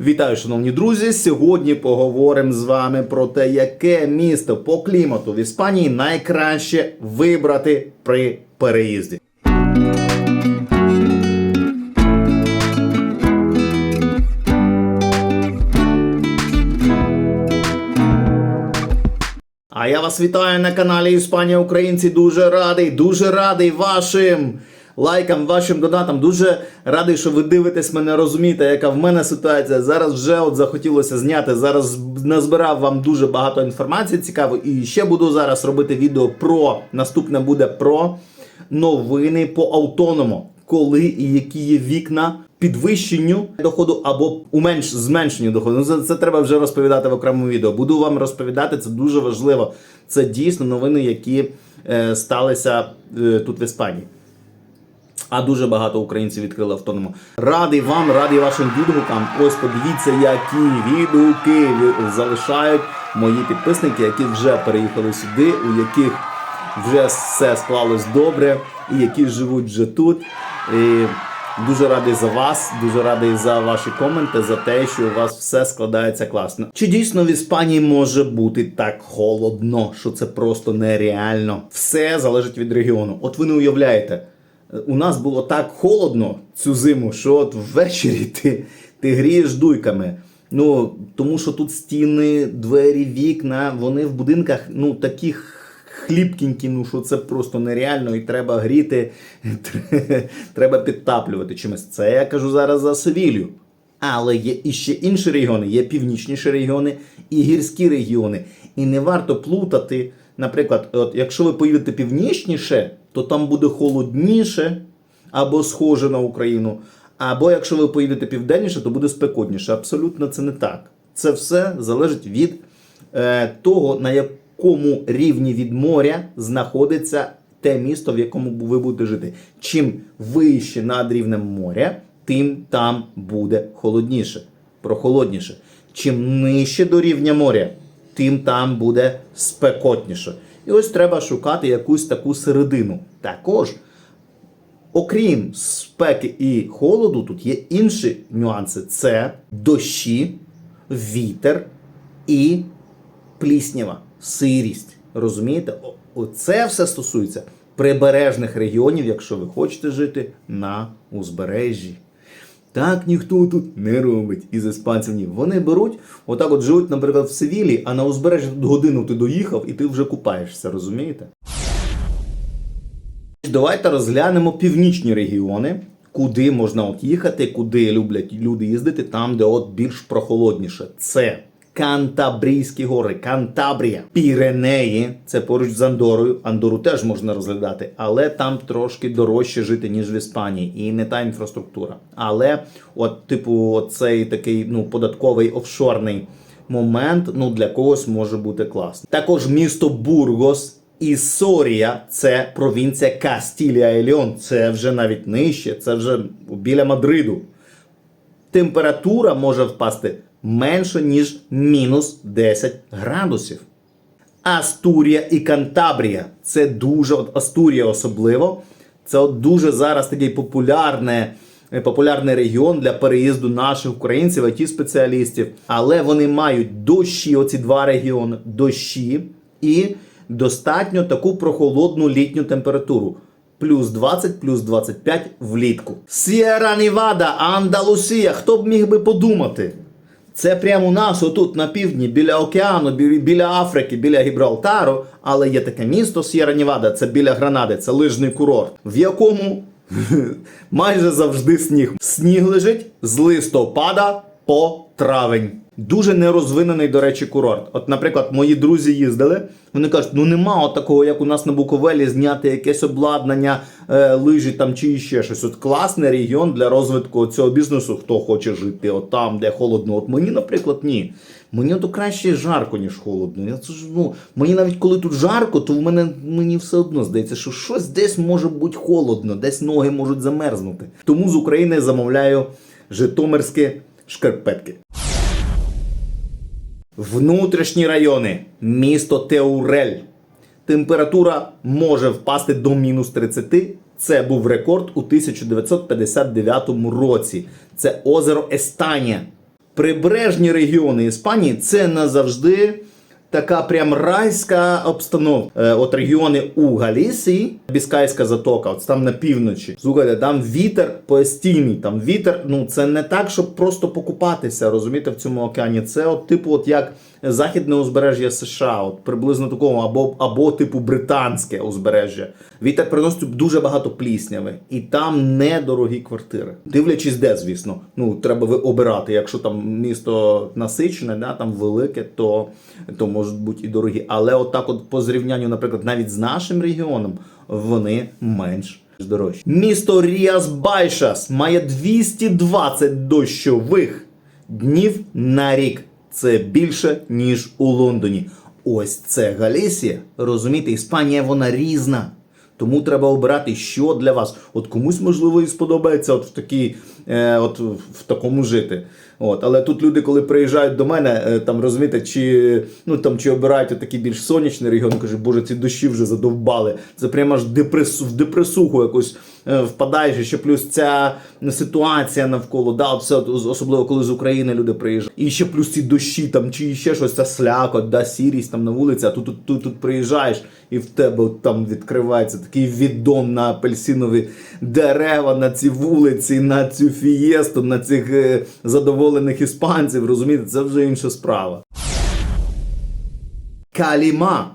Вітаю, шановні друзі! Сьогодні поговоримо з вами про те, яке місто по клімату в Іспанії найкраще вибрати при переїзді. А я вас вітаю на каналі Іспанія Українці. Дуже радий, дуже радий вашим лайкам, вашим донатам. Дуже радий, що ви дивитесь мене, розумієте, яка в мене ситуація. Зараз вже от захотілося зняти. Зараз назбирав вам дуже багато інформації цікавої. І ще буду зараз робити відео про наступне буде про новини по автоному. Коли і які є вікна підвищенню доходу або уменш зменшенню доходу. Ну, це, це треба вже розповідати в окремому відео. Буду вам розповідати, це дуже важливо. Це дійсно новини, які е, сталися е, тут в Іспанії. А дуже багато українців відкрили автоному. Радий вам, радий вашим відгукам. Ось подивіться, які відгуки залишають мої підписники, які вже переїхали сюди, у яких вже все склалось добре, і які живуть вже тут. І дуже радий за вас, дуже радий за ваші коменти, за те, що у вас все складається класно. Чи дійсно в Іспанії може бути так холодно, що це просто нереально? Все залежить від регіону. От ви не уявляєте. У нас було так холодно цю зиму, що от ввечері ти, ти грієш дуйками. Ну, тому що тут стіни, двері, вікна, вони в будинках ну, такі хлібкінькі, ну що це просто нереально, і треба гріти, треба підтаплювати чимось. Це я кажу зараз за Севілью. Але є і ще інші регіони, є північніші регіони і гірські регіони. І не варто плутати. Наприклад, от якщо ви поїдете північніше, то там буде холодніше або схоже на Україну. Або якщо ви поїдете південніше, то буде спекотніше. Абсолютно це не так. Це все залежить від е, того, на якому рівні від моря знаходиться те місто, в якому ви будете жити. Чим вище над рівнем моря, тим там буде холодніше, прохолодніше. Чим нижче до рівня моря, тим там буде спекотніше. І ось треба шукати якусь таку середину. Також, окрім спеки і холоду, тут є інші нюанси: це дощі, вітер і пліснява, сирість. Розумієте? Оце все стосується прибережних регіонів, якщо ви хочете жити на узбережжі. Так ніхто тут не робить із іспанців. Ні. Вони беруть, отак от живуть, наприклад, в Севілі, а на узбережжі годину ти доїхав і ти вже купаєшся, розумієте? Давайте розглянемо північні регіони, куди можна от їхати, куди люблять люди їздити, там, де от більш прохолодніше. Це Кантабрійські гори, Кантабрія, Піренеї, це поруч з Андорою. Андору теж можна розглядати, але там трошки дорожче жити, ніж в Іспанії, і не та інфраструктура. Але, от, типу, цей такий ну, податковий офшорний момент ну, для когось може бути класно. Також місто Бургос. І Сорія це провінція Кастілія і Леон. Це вже навіть нижче, це вже біля Мадриду температура може впасти менше, ніж мінус 10 градусів. Астурія і Кантабрія це дуже от Астурія особливо. Це от дуже зараз такий популярне, е, популярний регіон для переїзду наших українців, it спеціалістів. Але вони мають дощі, оці два регіони, дощі і достатньо таку прохолодну літню температуру. Плюс 20, плюс 25 влітку. Сєра Невада, Андалусія. Хто б міг би подумати? Це прямо у нас, отут на півдні, біля океану, біля Африки, біля Гібралтару. Але є таке місто Сєра Невада, це біля Гранади, це лижний курорт, в якому майже завжди сніг. Сніг лежить з листопада по травень. Дуже нерозвинений, до речі, курорт. От, наприклад, мої друзі їздили. Вони кажуть, ну нема от такого, як у нас на Буковелі, зняти якесь обладнання, е, лижі там чи ще щось. От класний регіон для розвитку цього бізнесу, хто хоче жити от там, де холодно. От мені, наприклад, ні. Мені то краще жарко, ніж холодно. Я це ж, ну, мені навіть коли тут жарко, то в мене мені все одно здається, що щось десь може бути холодно, десь ноги можуть замерзнути. Тому з України замовляю житомирські шкарпетки. Внутрішні райони, місто Теурель. Температура може впасти до мінус 30. Це був рекорд у 1959 році. Це озеро Естанія. прибережні регіони Іспанії це назавжди така прям райська обстановка. Е, от регіони у Галісії, Біскайська затока, от там на півночі. Слухайте, там вітер постійний. Там вітер, ну це не так, щоб просто покупатися, розумієте, в цьому океані. Це от типу, от як західне узбережжя США, от приблизно такого, або, або типу британське узбережжя. Вітер приносить дуже багато плісняви, і там недорогі квартири. Дивлячись, де, звісно. Ну треба ви обирати. Якщо там місто насичене, да, там велике, то, то можуть бути і дорогі. Але отак, от по зрівнянню, наприклад, навіть з нашим регіоном, вони менш дорожчі. Місто Ріас Байшас має 220 дощових днів на рік. Це більше, ніж у Лондоні. Ось це Галісія. Розумієте, Іспанія вона різна. Тому треба обирати, що для вас. От комусь можливо і сподобається от в такій, е, от в такому жити. От, але тут люди, коли приїжджають до мене, е, там розумієте, чи ну там чи обирають такий більш сонячний регіон, кажуть, боже, ці дощі вже задовбали. Це прямо аж депресу, в депресуху якусь е, впадаєш, ще плюс ця ситуація навколо, да, от все, особливо коли з України люди приїжджають. І ще плюс ці дощі, там чи ще щось ця слякоть, да, сірість там на вулиці, а тут, тут, тут, тут приїжджаєш, і в тебе от там відкривається такий віддон на апельсинові дерева, на ці вулиці, на цю фієсту, на цих е, задоволених іспанців. Розумієте, це вже інша справа. Каліма.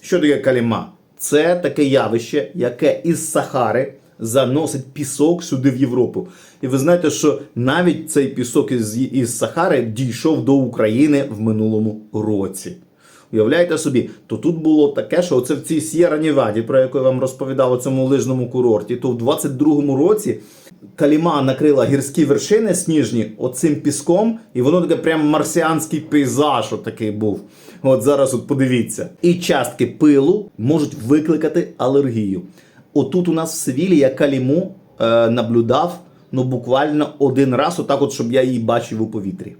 Що таке каліма? Це таке явище, яке із Сахари заносить пісок сюди в Європу. І ви знаєте, що навіть цей пісок із, із Сахари дійшов до України в минулому році. Уявляєте собі, то тут було таке, що оце в цій Сєра Ніваді, про яку я вам розповідав у цьому лижному курорті, то в 22-му році Каліма накрила гірські вершини сніжні оцим піском, і воно таке прям марсіанський пейзаж от такий був. От зараз от подивіться. І частки пилу можуть викликати алергію. Отут у нас в Севілі я каліму е, наблюдав ну буквально один раз, отак, от, щоб я її бачив у повітрі.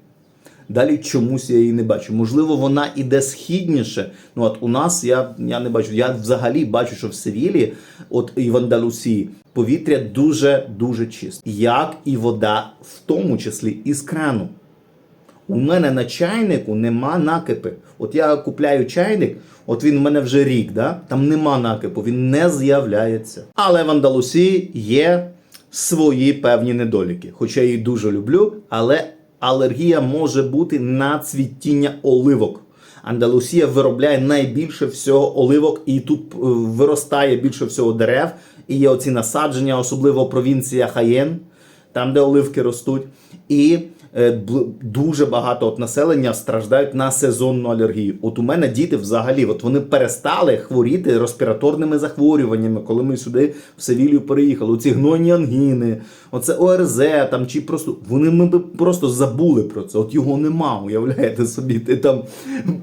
Далі чомусь я її не бачу. Можливо, вона іде східніше. Ну от у нас я, я не бачу. Я взагалі бачу, що в Севілі, от і в Андалусії, повітря дуже дуже чисте, як і вода, в тому числі із крану. У мене на чайнику нема накипи. От я купляю чайник, от він в мене вже рік, да? там нема накипу, він не з'являється. Але в Андалусії є свої певні недоліки. Хоча я її дуже люблю, але алергія може бути на цвітіння оливок. Андалусія виробляє найбільше всього оливок, і тут е, виростає більше всього дерев. І є оці насадження, особливо провінція Хаєн, там, де оливки ростуть. І дуже багато от населення страждають на сезонну алергію. От у мене діти взагалі, от вони перестали хворіти респіраторними захворюваннями, коли ми сюди в Севілію переїхали. Оці гнойні ангіни, оце ОРЗ там чи просто вони ми би просто забули про це. От його нема. Уявляєте собі, ти там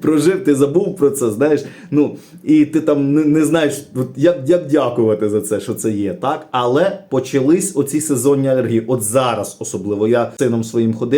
прожив, ти забув про це, знаєш. Ну і ти там не, не знаєш, от як, як дякувати за це, що це є, так? Але почались оці сезонні алергії. От зараз особливо я сином своїм ходив.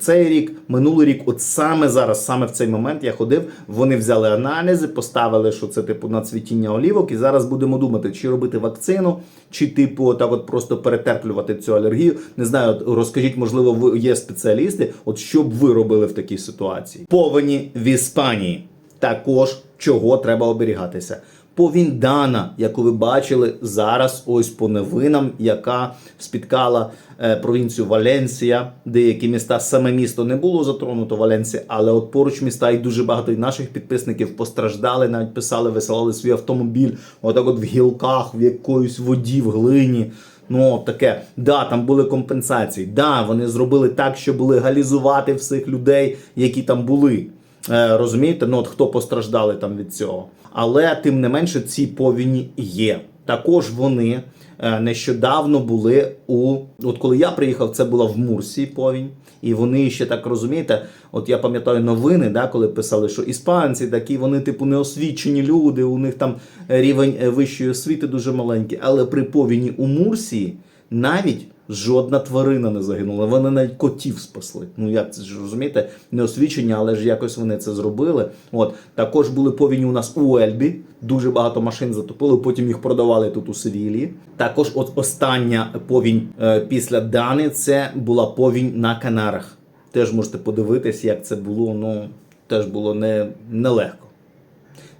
Цей рік, минулий рік, от саме зараз, саме в цей момент я ходив. Вони взяли аналізи, поставили, що це типу на цвітіння олівок, і зараз будемо думати, чи робити вакцину, чи типу отак от просто перетерплювати цю алергію. Не знаю, розкажіть, можливо, ви є спеціалісти. От що б ви робили в такій ситуації? Повені в Іспанії. Також чого треба оберігатися. Повіндана, яку ви бачили зараз, ось по новинам, яка спіткала е, провінцію Валенсія. Деякі міста, саме місто не було затронуто Валенсія, але от поруч міста і дуже багато і наших підписників постраждали, навіть писали, висилали свій автомобіль, отак от в гілках, в якоїсь воді, в глині. Ну, таке, да, там були компенсації. Да, вони зробили так, щоб легалізувати всіх людей, які там були. Е, розумієте, ну от хто постраждали там від цього. Але тим не менше ці повіні є. Також вони е, нещодавно були у от коли я приїхав, це була в Мурсі повінь. І вони ще так розумієте, от я пам'ятаю новини, да, коли писали, що іспанці такі, вони типу неосвічені люди, у них там рівень е, вищої освіти дуже маленький. Але при повіні у Мурсії навіть жодна тварина не загинула. Вони навіть котів спасли. Ну як це ж розумієте? Не освічення, але ж якось вони це зробили. От також були повіні у нас у Ельбі. Дуже багато машин затопили. Потім їх продавали тут у Севілії. Також, от остання повінь е, після Дани, це була повінь на Канарах. Теж можете подивитись, як це було. Ну, теж було не, нелегко.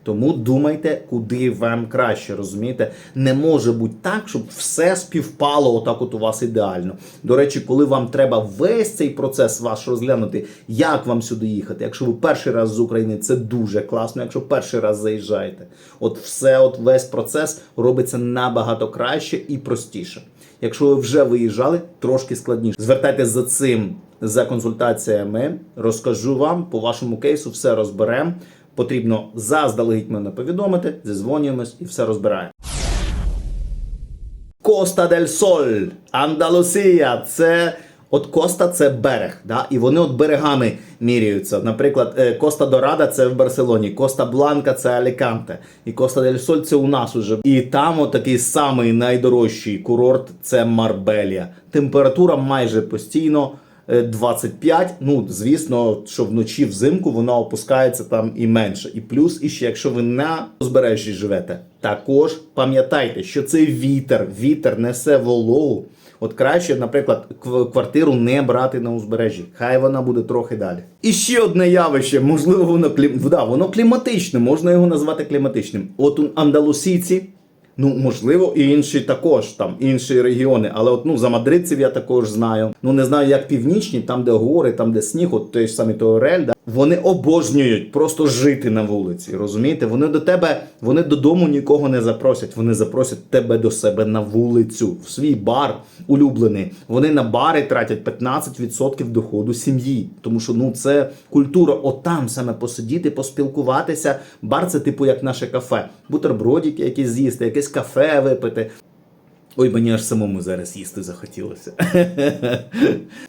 Тому думайте, куди вам краще, розумієте? Не може бути так, щоб все співпало отак от у вас ідеально. До речі, коли вам треба весь цей процес ваш розглянути, як вам сюди їхати. Якщо ви перший раз з України, це дуже класно. Якщо перший раз заїжджаєте, от все, от весь процес робиться набагато краще і простіше. Якщо ви вже виїжджали, трошки складніше. Звертайтеся за цим за консультаціями. Розкажу вам по вашому кейсу, все розберемо. Потрібно заздалегідь мене повідомити, зізвонюємось і все розбираємо. Коста дель Соль, Андалусія. Це от Коста це берег. Да? І вони от берегами міряються. Наприклад, е, Коста Дорада це в Барселоні, Коста Бланка це Аліканте. І Коста дель Соль це у нас уже. І там от такий самий найдорожчий курорт це Марбелія. Температура майже постійно. Е, 25, ну звісно, що вночі взимку вона опускається там і менше. І плюс, і ще якщо ви на узбережжі живете, також пам'ятайте, що це вітер, вітер несе вологу. От краще, наприклад, квартиру не брати на узбережжі. Хай вона буде трохи далі. І ще одне явище, можливо, воно клім... да, воно кліматичне, можна його назвати кліматичним. От у андалусійці. Ну, можливо, і інші також, там інші регіони. Але от ну за мадридців я також знаю. Ну не знаю, як північні, там, де гори, там, де сніг, от той ж самий Тоорель, да, вони обожнюють просто жити на вулиці. Розумієте? Вони до тебе, вони додому нікого не запросять. Вони запросять тебе до себе на вулицю, в свій бар улюблений. Вони на бари тратять 15% доходу сім'ї. Тому що ну це культура, отам саме посидіти, поспілкуватися. Бар це типу як наше кафе. Бутербродики якісь з'їсти, якесь кафе випити. Ой, мені аж самому зараз їсти захотілося.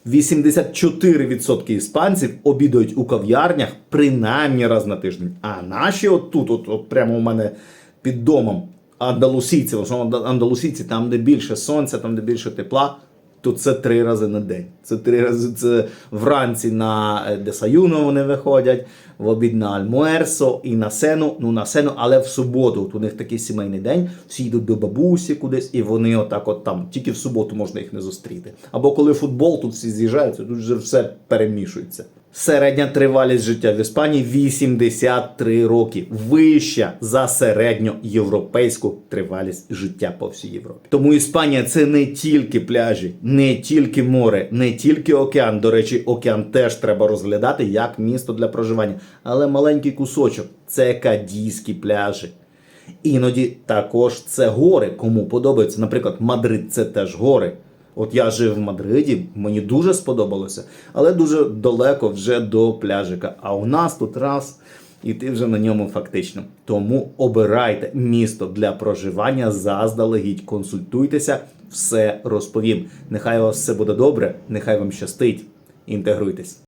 84% іспанців обідають у кав'ярнях принаймні раз на тиждень. А наші от тут, от, от прямо у мене під домом, андалусійці, в основному андалусійці, там, де більше сонця, там, де більше тепла, то це три рази на день. Це три рази це вранці на е, десаюну вони виходять, в обід на Альмуерсо і на сену. Ну на сену, але в суботу. От у них такий сімейний день. Всі йдуть до бабусі кудись, і вони отак, от там тільки в суботу можна їх не зустріти. Або коли футбол, тут всі з'їжджаються, тут вже все перемішується. Середня тривалість життя в Іспанії 83 роки, вища за середньоєвропейську тривалість життя по всій Європі. Тому Іспанія це не тільки пляжі, не тільки море, не тільки океан. До речі, океан теж треба розглядати як місто для проживання, але маленький кусочок це кадійські пляжі. Іноді також це гори, кому подобається. Наприклад, Мадрид це теж гори. От я жив в Мадриді, мені дуже сподобалося, але дуже далеко вже до пляжика. А у нас тут раз, і ти вже на ньому фактично. Тому обирайте місто для проживання заздалегідь, консультуйтеся, все розповім. Нехай у вас все буде добре, нехай вам щастить. Інтегруйтесь.